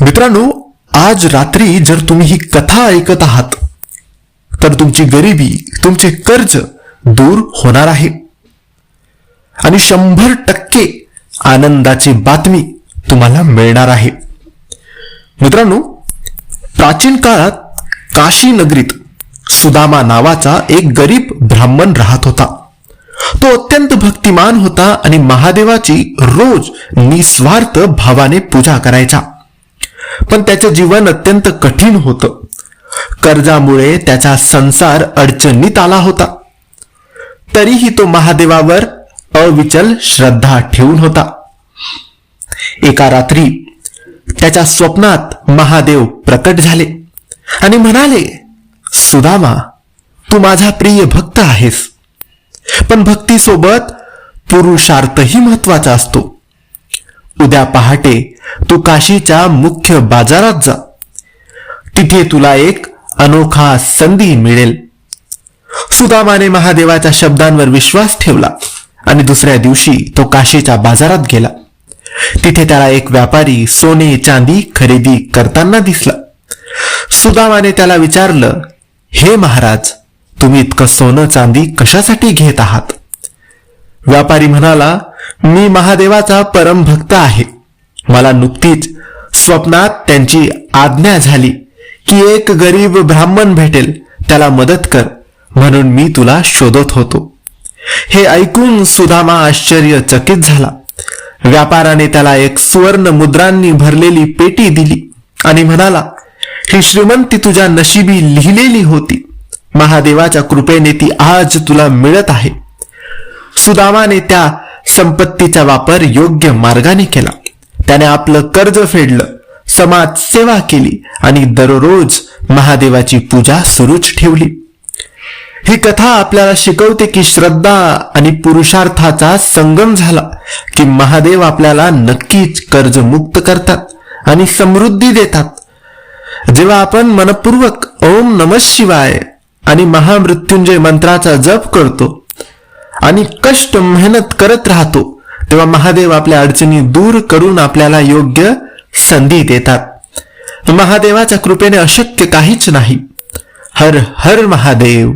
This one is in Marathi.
मित्रांनो आज रात्री जर तुम्ही ही कथा ऐकत आहात तर तुमची गरिबी तुमचे कर्ज दूर होणार आहे. आणि शंभर टक्के आनंदाची बातमी तुम्हाला मिळणार आहे. मित्रांनो प्राचीन काळात काशी नगरीत सुदामा नावाचा एक गरीब ब्राह्मण राहत होता. तो अत्यंत भक्तिमान होता आणि महादेवाची रोज निस्वार्थ भावाने पूजा करायचा. पण त्याचं जीवन अत्यंत कठीण होतं. कर्जामुळे त्याचा संसार अडचणीत आला होता. तरीही तो महादेवावर अविचल श्रद्धा ठेवून होता. एका रात्री त्याच्या स्वप्नात महादेव प्रकट झाले आणि म्हणाले सुदामा तू माझा प्रिय भक्त आहेस. पण भक्तीसोबत पुरुषार्थही महत्त्वाचा असतो. उद्या पहाटे तू काशीच्या मुख्य बाजारात जा. तिथे तुला एक अनोखा संधी मिळेल. सुदामाने महादेवाच्या शब्दांवर विश्वास ठेवला आणि दुसऱ्या दिवशी तो काशीच्या बाजारात गेला. तिथे त्याला एक व्यापारी सोने चांदी खरेदी करताना दिसला. सुदामाने त्याला विचारलं हे महाराज तुम्ही इतकं सोनं चांदी कशासाठी घेत आहात? व्यापारी म्हणाला मी महादेवाचा परम भक्त आहे. मला नुकतीच स्वप्नात त्यांची आज्ञा झाली. की एक गरीब ब्राह्मण भेटेल त्याला मदत कर म्हणून मी तुला शोधत होतो. हे ऐकून सुदामा आश्चर्यचकित झाला. व्यापाराने त्याला एक सुवर्ण मुद्रांनी भरलेली पेटी दिली आणि म्हणाला ही श्रीमंती तुझ्या नशिबी लिहिलेली होती. महादेवाच्या कृपेने ती आज तुला मिळत आहे. सुदामाने त्या संपत्तीचा वापर योग्य मार्गाने केला. त्याने आपलं कर्ज फेडलं समाज सेवा केली आणि दररोज महादेवाची पूजा सुरूच ठेवली. ही कथा आपल्याला शिकवते की श्रद्धा आणि पुरुषार्थाचा संगम झाला की महादेव आपल्याला नक्कीच कर्जमुक्त करतात आणि समृद्धी देतात. जेव्हा आपण मनपूर्वक ओम नम शिवाय आणि महामृत्युंजय मंत्राचा जप करतो आणि कष्ट मेहनत करत राहतो. तेव्हा महादेव आपल्या अडचणी दूर करून आपल्याला योग्य संधी देतात. महादेवाच्या कृपेने अशक्य काहीच नाही. हर हर महादेव.